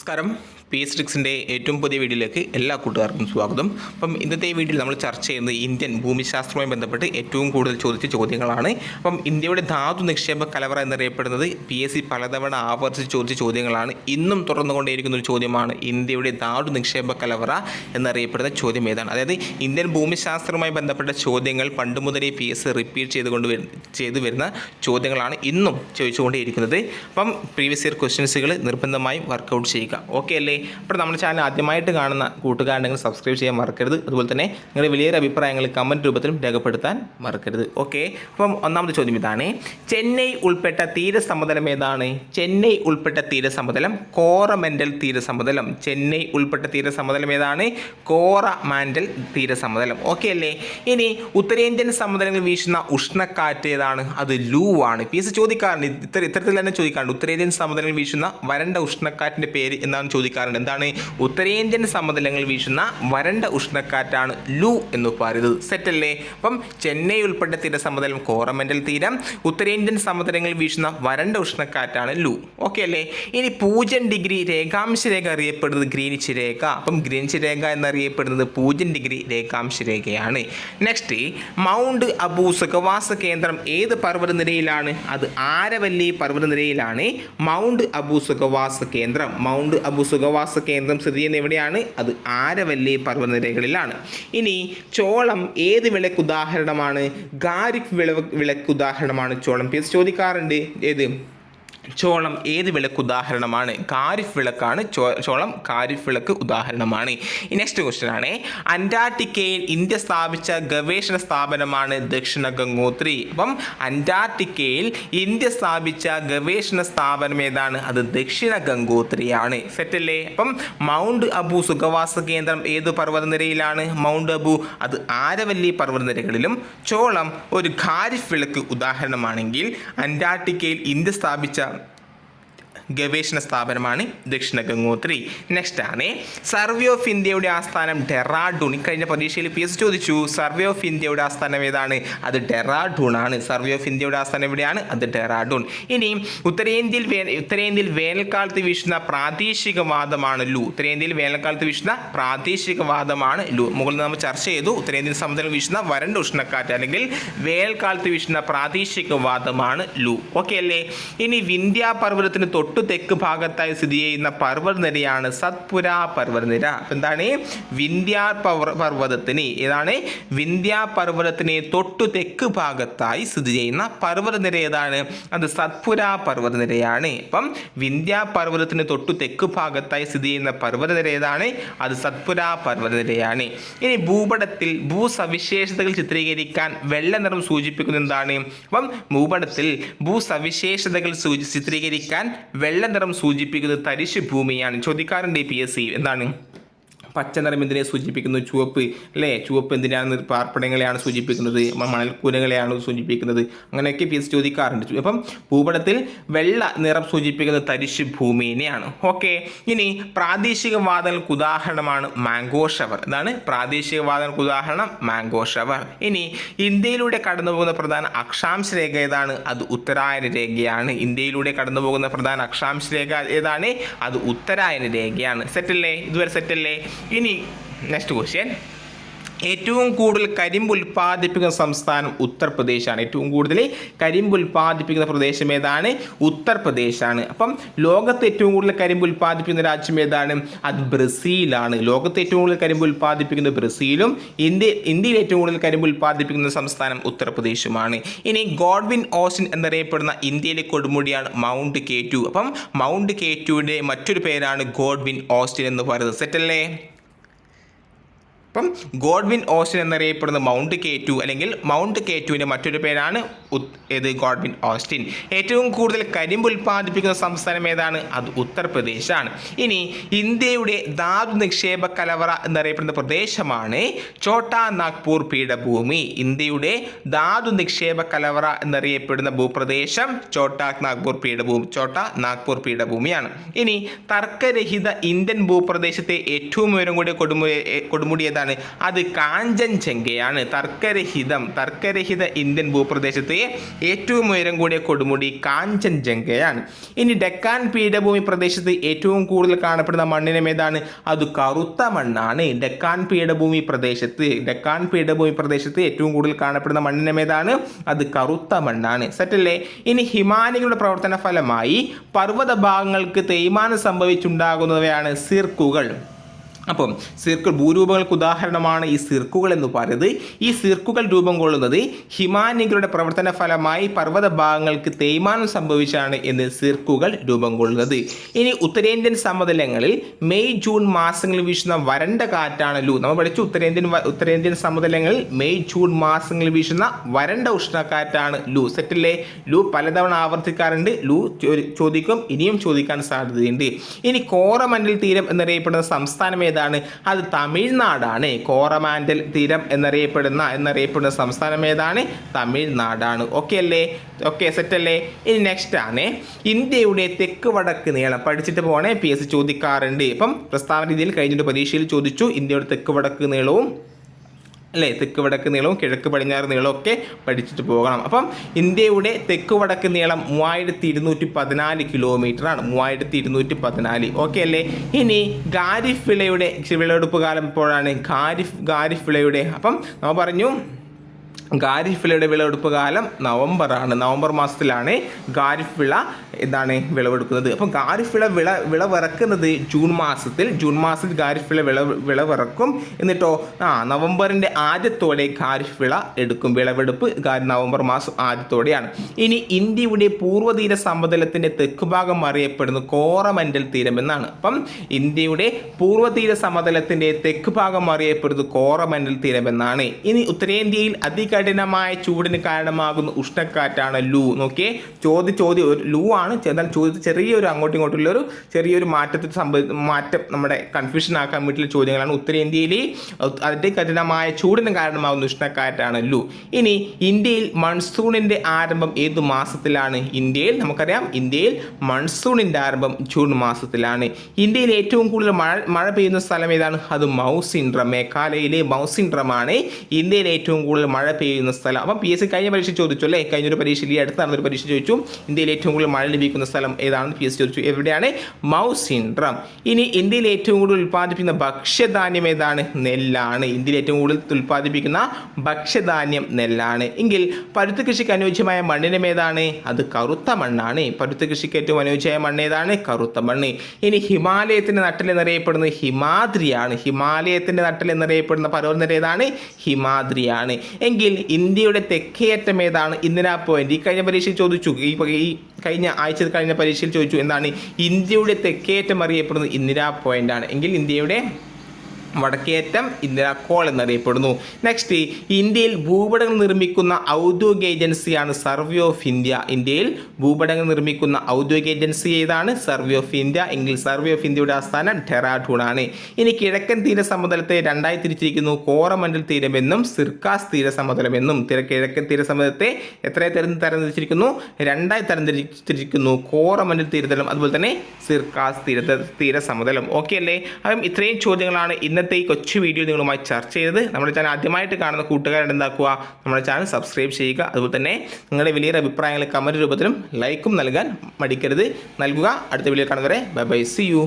నమస్కారం. P S ഏറ്റവും പുതിയ വീഡിയോയിലേക്ക് എല്ലാ കൂട്ടുകാർക്കും സ്വാഗതം. അപ്പം ഇന്നത്തെ വീഡിയോയിൽ നമ്മൾ ചർച്ച ചെയ്യുന്നത് ഇന്ത്യൻ ഭൂമിശാസ്ത്രവുമായി ബന്ധപ്പെട്ട് ഏറ്റവും കൂടുതൽ ചോദിച്ച ചോദ്യങ്ങളാണ്. അപ്പം ഇന്ത്യയുടെ ധാതു നിക്ഷേപ കലവറ എന്നറിയപ്പെടുന്നത് പി എസ് സി പലതവണ ആവർത്തിച്ച് ചോദിച്ച ചോദ്യങ്ങളാണ്. ഇന്നും തുറന്നുകൊണ്ടേയിരിക്കുന്ന ഒരു ചോദ്യമാണ് ഇന്ത്യയുടെ ധാതു നിക്ഷേപ കലവറ എന്നറിയപ്പെടുന്ന ചോദ്യം ഏതാണ്? അതായത് ഇന്ത്യൻ ഭൂമിശാസ്ത്രവുമായി ബന്ധപ്പെട്ട ചോദ്യങ്ങൾ പണ്ട് മുതലേ പി എസ് റിപ്പീറ്റ് ചെയ്തുകൊണ്ട് ചെയ്തു വരുന്ന ചോദ്യങ്ങളാണ് ഇന്നും ചോദിച്ചുകൊണ്ടേയിരിക്കുന്നത്. അപ്പം പ്രീവിയസ് ഇയർ ക്വസ്റ്റ്യൻസുകൾ നിർബന്ധമായും വർക്കൗട്ട് ചെയ്യുക. ഓക്കെ അല്ലേ? അപ്പോൾ നമ്മുടെ ചാനൽ ആദ്യമായിട്ട് കാണുന്ന കൂട്ടുകാരുണ്ടെങ്കിൽ സബ്സ്ക്രൈബ് ചെയ്യാൻ മറക്കരുത്. അതുപോലെ തന്നെ നിങ്ങളുടെ വലിയൊരു അഭിപ്രായങ്ങൾ കമന്റ് രൂപത്തിലും രേഖപ്പെടുത്താൻ മറക്കരുത്. ഓക്കെ അപ്പം ഒന്നാമത്തെ ചോദ്യം ഇതാണ്. ചെന്നൈ ഉൾപ്പെട്ട തീരസമതലം ഏതാണ്? ചെന്നൈ ഉൾപ്പെട്ട തീരസമതലം കോറമെന്റൽ തീരസമതലം. ചെന്നൈ ഉൾപ്പെട്ട തീരസമതലം ഏതാണ്? കോറമാൻഡൽ തീരസമതലം. ഓക്കെ അല്ലേ? ഇനി ഉത്തരേന്ത്യൻ സമതലങ്ങളിൽ വീശുന്ന ഉഷ്ണക്കാറ്റ് ഏതാണ്? അത് ലൂ ആണ്. പി എസ് ചോദിക്കാറുണ്ട്. ഇത്തര ഇത്തരത്തിൽ തന്നെ ചോദിക്കാറുണ്ട്. ഉത്തരേന്ത്യൻ സമതലങ്ങളിൽ വീശുന്ന വരണ്ട ഉഷ്ണക്കാറ്റിന്റെ പേര് എന്നാണ് ചോദിക്കാറുണ്ട് എന്താണ്? ഉത്തരേന്ത്യൻ സമതലങ്ങൾ വീശുന്ന വരണ്ട ഉഷ്ണക്കാറ്റാണ് ലു എന്ന് പറയുന്നത്. സെറ്റല്ലേ അപ്പം ചെന്നൈ ഉൾപ്പെട്ട തീരസമതലം കോറമെന്റൽ തീരം ഉത്തരേന്ത്യൻ സമതലങ്ങൾ വീശുന്ന വരണ്ട ഉഷ്ണക്കാറ്റാണ് ലു. ഓക്കെ അല്ലേ? ഇനി പൂജ്യം ഡിഗ്രി രേഖാംശ രേഖ അറിയപ്പെടുന്നത് ഗ്രീനിച്ച് രേഖ. അപ്പം ഗ്രീനിച്ച് രേഖ എന്നറിയപ്പെടുന്നത് പൂജ്യം ഡിഗ്രി രേഖാംശ രേഖയാണ്. നെക്സ്റ്റ് മൗണ്ട് അബു സുഖവാസ കേന്ദ്രം ഏത് പർവതനിരയിലാണ്? അത് ആരവല്ലി പർവതനിരയിലാണ് മൗണ്ട് അബു സുഖവാസ കേന്ദ്രം. മൗണ്ട് അബു സുഖവാസ കേന്ദ്രം സ്ഥിതി ചെയ്യുന്ന എവിടെയാണ്? അത് ആരവല്ലി പർവതനിരകളിലാണ്. ഇനി ചോളം ഏത് വിളക്ക് ഉദാഹരണമാണ്? ഗാരിക് വിളവ് വിളക്ക് ഉദാഹരണമാണ് ചോളം. പി ചോദിക്കാറുണ്ട്. ഏത്? ചോളം ഏത് വിളക്ക് ഉദാഹരണമാണ്? കാരിഫ് വിളക്കാണ് ചോളം കാരിഫ് വിളക്ക് ഉദാഹരണമാണ്. നെക്സ്റ്റ് ക്വസ്റ്റ്യൻ ആണ്. അന്റാർട്ടിക്കയിൽ ഇന്ത്യ സ്ഥാപിച്ച ഗവേഷണ സ്ഥാപനമാണ് ദക്ഷിണ ഗംഗോത്രി. അപ്പം അന്റാർട്ടിക്കയിൽ ഇന്ത്യ സ്ഥാപിച്ച ഗവേഷണ സ്ഥാപനം ഏതാണ്? അത് ദക്ഷിണ ഗംഗോത്രിയാണ്. സെറ്റല്ലേ അപ്പം മൗണ്ട് അബു സുഖവാസ കേന്ദ്രം ഏത് പർവതനിരയിലാണ്? മൗണ്ട് അബു അത് ആരവല്ലി പർവതനിരകളിലും. ചോളം ഒരു ഖാരിഫ് വിളക്ക് ഉദാഹരണമാണെങ്കിൽ അന്റാർട്ടിക്കയിൽ ഇന്ത്യ സ്ഥാപിച്ച Yeah. ഗവേഷണ സ്ഥാപനമാണ് ദക്ഷിണ ഗംഗോത്രി. നെക്സ്റ്റ് ആണ്. സർവേ ഓഫ് ഇന്ത്യയുടെ ആസ്ഥാനം ഡെറാഡൂൺ കഴിഞ്ഞ പരീക്ഷയിൽ പി എസ് ചോദിച്ചു. സർവേ ഓഫ് ഇന്ത്യയുടെ ആസ്ഥാനം ഏതാണ്? അത് ഡെറാഡൂൺ ആണ്. സർവേ ഓഫ് ഇന്ത്യയുടെ ആസ്ഥാനം എവിടെയാണ്? അത് ഡെറാഡൂൺ ഇനി ഉത്തരേന്ത്യയിൽ വേ ഉത്തരേന്ത്യയിൽ വേനൽക്കാലത്ത് വീശുന്ന പ്രാദേശികവാദമാണ് ലു. ഉത്തരേന്ത്യയിൽ വേനൽക്കാലത്ത് വീശുന്ന പ്രാദേശികവാദമാണ് ലു. മുകളിൽ നമ്മൾ ചർച്ച ചെയ്തു. ഉത്തരേന്ത്യൻ സമുദ്രം വീശുന്ന വരണ്ട ഉഷ്ണക്കാറ്റ് അല്ലെങ്കിൽ വേനൽക്കാലത്ത് വീശുന്ന പ്രാദേശികവാദമാണ് ലു. ഓക്കെ അല്ലേ? ഇനി വിന്ധ്യ പർവതത്തിന് തൊട്ടു തെക്ക് ഭാഗത്തായി സ്ഥിതി ചെയ്യുന്ന പർവതനിരയാണ് സത്പുര പർവതനിര. അപ്പൊ എന്താണ്? വിന്ധ്യാർ പർവ- പർവതത്തിന് ഏതാണ്? വിന്ധ്യാ പർവതത്തിന് തൊട്ടു തെക്ക് ഭാഗത്തായി സ്ഥിതി ചെയ്യുന്ന പർവതനിര ഏതാണ്? അത് സത്പുര പർവതനിരയാണ്. അപ്പം വിന്ധ്യാ പർവതത്തിന് തൊട്ടു തെക്ക് ഭാഗത്തായി സ്ഥിതി ചെയ്യുന്ന പർവതനിര ഏതാണ്? അത് സത്പുര പർവതനിരയാണ്. ഇനി ഭൂപടത്തിൽ ഭൂസവിശേഷതകൾ ചിത്രീകരിക്കാൻ വെള്ള നിറം സൂചിപ്പിക്കുന്നത് എന്താണ്? അപ്പം ഭൂപടത്തിൽ ഭൂസവിശേഷതകൾ സൂചി ചിത്രീകരിക്കാൻ വെള്ള നിറം സൂചിപ്പിക്കുന്നത് തരിശ് ഭൂമിയാണ് ചോദിക്കാറുണ്ട് പി എസ് സി എന്താണ്? പച്ച നിറം എന്തിനെ സൂചിപ്പിക്കുന്നു. ചുവപ്പ് അല്ലേ ചുവപ്പ് എന്തിനാണ് പാർപ്പിടങ്ങളെയാണ് സൂചിപ്പിക്കുന്നത്? മണൽക്കൂനകളെയാണ് സൂചിപ്പിക്കുന്നത്. അങ്ങനെയൊക്കെ പി എസ് ചോദിക്കാറുണ്ട്. അപ്പം ഭൂപടത്തിൽ വെള്ള നിറം സൂചിപ്പിക്കുന്നത് തരിശ് ഭൂമിനെയാണ്. ഓക്കെ. ഇനി പ്രാദേശിക വാദങ്ങൾക്ക് ഉദാഹരണമാണ് മാംഗോ ഷവർ എന്താണ് പ്രാദേശിക വാദങ്ങൾക്ക് ഉദാഹരണം മാംഗോ ഷവർ ഇനി ഇന്ത്യയിലൂടെ കടന്നുപോകുന്ന പ്രധാന അക്ഷാംശ രേഖ ഏതാണ്? അത് ഉത്തരായന രേഖയാണ്. ഇന്ത്യയിലൂടെ കടന്നുപോകുന്ന പ്രധാന അക്ഷാംശ രേഖ ഏതാണ്? അത് ഉത്തരായന രേഖയാണ്. സെറ്റല്ലേ? ഇതുവരെ സെറ്റല്ലേ? ഇനി നെക്സ്റ്റ് ക്വസ്റ്റ്യൻ ഏറ്റവും കൂടുതൽ കരിമ്പ് ഉൽപ്പാദിപ്പിക്കുന്ന സംസ്ഥാനം ഉത്തർപ്രദേശാണ്. ഏറ്റവും കൂടുതൽ കരിമ്പ് ഉൽപ്പാദിപ്പിക്കുന്ന പ്രദേശം ഏതാണ്? ഉത്തർപ്രദേശാണ്. അപ്പം ലോകത്ത് ഏറ്റവും കൂടുതൽ കരിമ്പ് ഉൽപ്പാദിപ്പിക്കുന്ന രാജ്യം ഏതാണ്? അത് ബ്രസീലാണ്. ലോകത്ത് ഏറ്റവും കൂടുതൽ കരിമ്പ് ഉൽപ്പാദിപ്പിക്കുന്നത് ബ്രസീലും ഇന്ത്യ ഇന്ത്യയിൽ ഏറ്റവും കൂടുതൽ കരിമ്പ് ഉൽപ്പാദിപ്പിക്കുന്ന സംസ്ഥാനം ഉത്തർപ്രദേശുമാണ്. ഇനി ഗോഡ്വിൻ ഓസിൻ എന്നറിയപ്പെടുന്ന ഇന്ത്യയിലെ കൊടുമുടിയാണ് മൗണ്ട് കെ ടു അപ്പം മൗണ്ട് കെ ടുവിന്റെ മറ്റൊരു പേരാണ് ഗോഡ്വിൻ ഓസ്റ്റിൻ എന്ന് പറയുന്നത്. സെറ്റല്ലേ? അപ്പം ഗോഡ്വിൻ ഓസ്റ്റിൻ എന്നറിയപ്പെടുന്ന മൗണ്ട് കെ ടു അല്ലെങ്കിൽ മൗണ്ട് കെ ടുവിന്റെ മറ്റൊരു പേരാണ് ഏത് ഗോഡ്വിൻ ഓസ്റ്റിൻ. ഏറ്റവും കൂടുതൽ കരിമ്പ് ഉൽപ്പാദിപ്പിക്കുന്ന സംസ്ഥാനം ഏതാണ്? അത് ഉത്തർപ്രദേശാണ്. ഇനി ഇന്ത്യയുടെ ധാതു നിക്ഷേപ കലവറ എന്നറിയപ്പെടുന്ന പ്രദേശമാണ് ഛോട്ടാ നാഗ്പൂർ പീഠഭൂമി. ഇന്ത്യയുടെ ധാതു നിക്ഷേപ കലവറ എന്നറിയപ്പെടുന്ന ഭൂപ്രദേശം ഛോട്ടാ നാഗ്പൂർ പീഠഭൂമി ഛോട്ടാ നാഗ്പൂർ പീഠഭൂമിയാണ്. ഇനി തർക്കരഹിത ഇന്ത്യൻ ഭൂപ്രദേശത്തെ ഏറ്റവും ഉയരം കൂടിയ കൊടുമുടി കൊടുമുടി ഏതാണ് അത് കാഞ്ചൻജംഗയാണ് തർക്കരഹിതം തർക്കരഹിത ഇന്ത്യൻ ഭൂപ്രദേശത്തെ ഏറ്റവും ഉയരം കൂടിയ കൊടുമുടി കാഞ്ചൻജംഗയാണ് ഇനി ഡെക്കാൻ പീഠഭൂമി പ്രദേശത്ത് ഏറ്റവും കൂടുതൽ കാണപ്പെടുന്ന മണ്ണിനം ഏതാണ്? അത് കറുത്ത മണ്ണാണ്. ഡെക്കാൻ പീഠഭൂമി പ്രദേശത്ത് ഡെക്കാൻ പീഠഭൂമി പ്രദേശത്ത് ഏറ്റവും കൂടുതൽ കാണപ്പെടുന്ന മണ്ണിനം ഏതാണ്? അത് കറുത്ത മണ്ണാണ്. സെറ്റല്ലേ? ഇനി ഹിമാനികളുടെ പ്രവർത്തന ഫലമായി പർവത ഭാഗങ്ങൾക്ക് തേയ്മാനം സംഭവിച്ചുണ്ടാകുന്നവയാണ് സിർക്കുകൾ. അപ്പം സിർക്കിൾ ഭൂരൂപങ്ങൾക്ക് ഉദാഹരണമാണ് ഈ സിർക്കുകൾ എന്ന് പറയുന്നത്. ഈ സിർക്കുകൾ രൂപം കൊള്ളുന്നത് ഹിമാനികളുടെ പ്രവർത്തന ഫലമായി പർവത ഭാഗങ്ങൾക്ക് തേയ്മാനം സംഭവിച്ചാണ് എന്ന് സിർക്കുകൾ രൂപം കൊള്ളുന്നത്. ഇനി ഉത്തരേന്ത്യൻ സമതലങ്ങളിൽ മെയ് ജൂൺ മാസങ്ങളിൽ വീശുന്ന വരണ്ട കാറ്റാണ് ലൂ. നമ്മൾ പഠിച്ചു ഉത്തരേന്ത്യൻ ഉത്തരേന്ത്യൻ സമതലങ്ങളിൽ മെയ് ജൂൺ മാസങ്ങളിൽ വീശുന്ന വരണ്ട ഉഷ്ണക്കാറ്റാണ് ലൂ. സെറ്റിലെ ലൂ പലതവണ ആവർത്തിക്കാറുണ്ട്. ലൂ ചോദിക്കും ഇനിയും ചോദിക്കാൻ സാധ്യതയുണ്ട്. ഇനി കോറമൻഡൽ തീരം എന്നറിയപ്പെടുന്ന സംസ്ഥാനം ഏതാണ് അത് തമിഴ്നാടാണ്. കോറമാൻഡൽ തീരം എന്നറിയപ്പെടുന്ന എന്നറിയപ്പെടുന്ന സംസ്ഥാനം ഏതാണ്? തമിഴ്നാടാണ്. ഓക്കെ അല്ലേ? ഓക്കെ സെറ്റ് അല്ലേ? ഇനി നെക്സ്റ്റ് ആണ്. ഇന്ത്യയുടെ തെക്ക് വടക്ക് നീളം. പഠിച്ചിട്ട് പോണേ പി എസ് ചോദിക്കാറുണ്ട്. ഇപ്പം പ്രസ്താവന രീതിയിൽ കഴിഞ്ഞിട്ട് പരീക്ഷയിൽ ചോദിച്ചു ഇന്ത്യയുടെ തെക്ക് വടക്ക് നീളവും അല്ലേ? തെക്ക് വടക്ക് നീളവും കിഴക്ക് പടിഞ്ഞാറ് നീളവും ഒക്കെ പഠിച്ചിട്ട് പോകണം. അപ്പം ഇന്ത്യയുടെ തെക്ക് വടക്ക് നീളം മൂവായിരത്തി ഇരുന്നൂറ്റി പതിനാല് കിലോമീറ്റർ ആണ്. മൂവായിരത്തി ഇരുന്നൂറ്റി പതിനാല്. ഓക്കെ അല്ലേ? ഇനി ഖാരിഫ് വിളയുടെ വിളവെടുപ്പ് കാലം എപ്പോഴാണ്? ഖാരിഫ് ഖാരിഫ് വിളയുടെ. അപ്പം നമ്മൾ പറഞ്ഞു ഖാരിഫ് വിളയുടെ വിളവെടുപ്പ് കാലം നവംബറാണ്. നവംബർ മാസത്തിലാണ് ഖാരിഫ് വിള എന്താണ് വിളവെടുക്കുന്നത്. അപ്പോൾ ഖാരിഫ് വിള വിള വിളവിറക്കുന്നത് ജൂൺ മാസത്തിൽ. ജൂൺ മാസത്തിൽ ഖാരിഫ് വിള വിള വിളവിറക്കും. എന്നിട്ടോ ആ നവംബറിന്റെ ആദ്യത്തോടെ ഖാരിഫ് വിള എടുക്കും. വിളവെടുപ്പ് നവംബർ മാസം ആദ്യത്തോടെയാണ്. ഇനി ഇന്ത്യയുടെ പൂർവതീര സമതലത്തിന്റെ തെക്ക് ഭാഗം അറിയപ്പെടുന്നത് കോറമൻഡൽ തീരം എന്നാണ്. അപ്പം ഇന്ത്യയുടെ പൂർവതീര സമതലത്തിന്റെ തെക്ക് ഭാഗം അറിയപ്പെടുന്നത് കോറമൻഡൽ തീരം എന്നാണ്. ഇനി ഉത്തരേന്ത്യയിൽ അതികഠിനമായ ചൂടിന് കാരണമാകുന്ന ഉഷ്ണക്കാറ്റാണ് ലൂ. നോക്കിയേ ചോദ്യ ചോദ്യം ഒരു ലൂ ആണ്. എന്നാൽ ചോദ്യത്തിൽ ചെറിയൊരു അങ്ങോട്ടും ഇങ്ങോട്ടുള്ള ഒരു ചെറിയൊരു മാറ്റത്തിൽ സംഭവ മാറ്റം നമ്മുടെ കൺഫ്യൂഷൻ ആക്കാൻ വേണ്ടിയുള്ള ചോദ്യങ്ങളാണ് ഉത്തരേന്ത്യയിലെ അതികഠിനമായ ചൂടിന് കാരണമാകുന്ന ഉഷ്ണക്കാറ്റാണ് ലൂ. ഇനി ഇന്ത്യയിൽ മൺസൂണിന്റെ ആരംഭം ഏത് മാസത്തിലാണ്? ഇന്ത്യയിൽ നമുക്കറിയാം ഇന്ത്യയിൽ മൺസൂണിന്റെ ആരംഭം ജൂൺ മാസത്തിലാണ്. ഇന്ത്യയിൽ ഏറ്റവും കൂടുതൽ മഴ മഴ പെയ്യുന്ന സ്ഥലം ഏതാണ്? അത് മൗസിൻഡ്രം മേഘാലയയിലെ മൗസിൻഡ്രമാണ് ഇന്ത്യയിൽ ഏറ്റവും കൂടുതൽ മഴ പെയ്യുന്ന സ്ഥലം. അപ്പം പി എസ് സി കഴിഞ്ഞ പരീക്ഷ ചോദിച്ചു അല്ലേ? കഴിഞ്ഞൊരു പരീക്ഷയിൽ ഈ അടുത്ത് നടന്നൊരു പരീക്ഷ ചോദിച്ചു ഇന്ത്യയിൽ ഏറ്റവും കൂടുതൽ മഴ ലഭിക്കുന്ന സ്ഥലം ഏതാണെന്ന് പി എസ് സി ചോദിച്ചു. എവിടെയാണ്? മൗസിൻഡ്രം ഇനി ഇന്ത്യയിൽ ഏറ്റവും കൂടുതൽ ഉൽപ്പാദിപ്പിക്കുന്ന ഭക്ഷ്യധാന്യം ഏതാണ്? നെല്ലാണ്. ഇന്ത്യയിൽ ഏറ്റവും കൂടുതൽ ഉൽപ്പാദിപ്പിക്കുന്ന ഭക്ഷ്യധാന്യം നെല്ലാണ്. എങ്കിൽ പരുത്തി കൃഷിക്ക് അനുയോജ്യമായ മണ്ണിനം ഏതാണ്? അത് കറുത്ത മണ്ണാണ്. പരുത്തി കൃഷിക്ക് ഏറ്റവും അനുയോജ്യമായ മണ്ണ് ഏതാണ്? കറുത്ത മണ്ണ്. ഇനി ഹിമാലയത്തിന്റെ നട്ടിൽ എന്നറിയപ്പെടുന്നത് ഹിമാദ്രിയാണ്. ഹിമാലയത്തിന്റെ നട്ടിൽ എന്നറിയപ്പെടുന്ന പർവതനിര ഏതാണ്? ഹിമാദ്രിയാണ്. എങ്കിൽ ഇന്ത്യയുടെ തെക്കേയറ്റം ഏതാണ്? ഇന്ദിരാ പോയിന്റ് ഈ കഴിഞ്ഞ പരീക്ഷയിൽ ചോദിച്ചു. ഈ ഈ കഴിഞ്ഞ ആഴ്ച കഴിഞ്ഞ പരീക്ഷയിൽ ചോദിച്ചു. എന്താണ്? ഇന്ത്യയുടെ തെക്കേയറ്റം അറിയപ്പെടുന്നത് ഇന്ദിരാ പോയിന്റ് ആണ്. എങ്കിൽ ഇന്ത്യയുടെ വടക്കേറ്റം ഇന്ദിരാക്കോൾ എന്നറിയപ്പെടുന്നു. നെക്സ്റ്റ് ഇന്ത്യയിൽ ഭൂപടങ്ങൾ നിർമ്മിക്കുന്ന ഔദ്യോഗിക ഏജൻസിയാണ് സർവേ ഓഫ് ഇന്ത്യ ഇന്ത്യയിൽ ഭൂപടങ്ങൾ നിർമ്മിക്കുന്ന ഔദ്യോഗിക ഏജൻസി ഏതാണ്? സർവേ ഓഫ് ഇന്ത്യ എങ്കിൽ സർവേ ഓഫ് ഇന്ത്യയുടെ ആസ്ഥാനം ഡെറാഡൂൺ ആണ്. ഇനി കിഴക്കൻ തീര സമതലത്തെ രണ്ടായി തിരിച്ചിരിക്കുന്നു. കോറമണ്ഡൽ തീരമെന്നും സിർക്കാസ് തീര സമതലമെന്നും തിര കിഴക്കൻ തീര സമതലത്തെ എത്ര തരം തരംതിരിച്ചിരിക്കുന്നു? രണ്ടായി തരംതിരിച്ചിരിക്കുന്നു. കോറമണ്ഡൽ തീരതലം അതുപോലെ തന്നെ സിർക്കാസ് തീര തീര സമതലം ഓക്കെ അല്ലേ? അപ്പം ഇത്രയും ചോദ്യങ്ങളാണ് ഇന്നത്തെ ഈ കൊച്ചു വീഡിയോ നിങ്ങളുമായി ചർച്ച ചെയ്തത് നമ്മുടെ ചാനൽ ആദ്യമായിട്ട് കാണുന്ന കൂട്ടുകാരുടെ എന്താക്കുക? നമ്മുടെ ചാനൽ സബ്സ്ക്രൈബ് ചെയ്യുക. അതുപോലെ തന്നെ നിങ്ങളുടെ വലിയ അഭിപ്രായങ്ങൾ കമന്റ് രൂപത്തിലും ലൈക്കും നൽകാൻ മടിക്കരുത്. നൽകുക. അടുത്ത വീഡിയോ കാണുന്നവരെ ബൈ ബൈ സി യു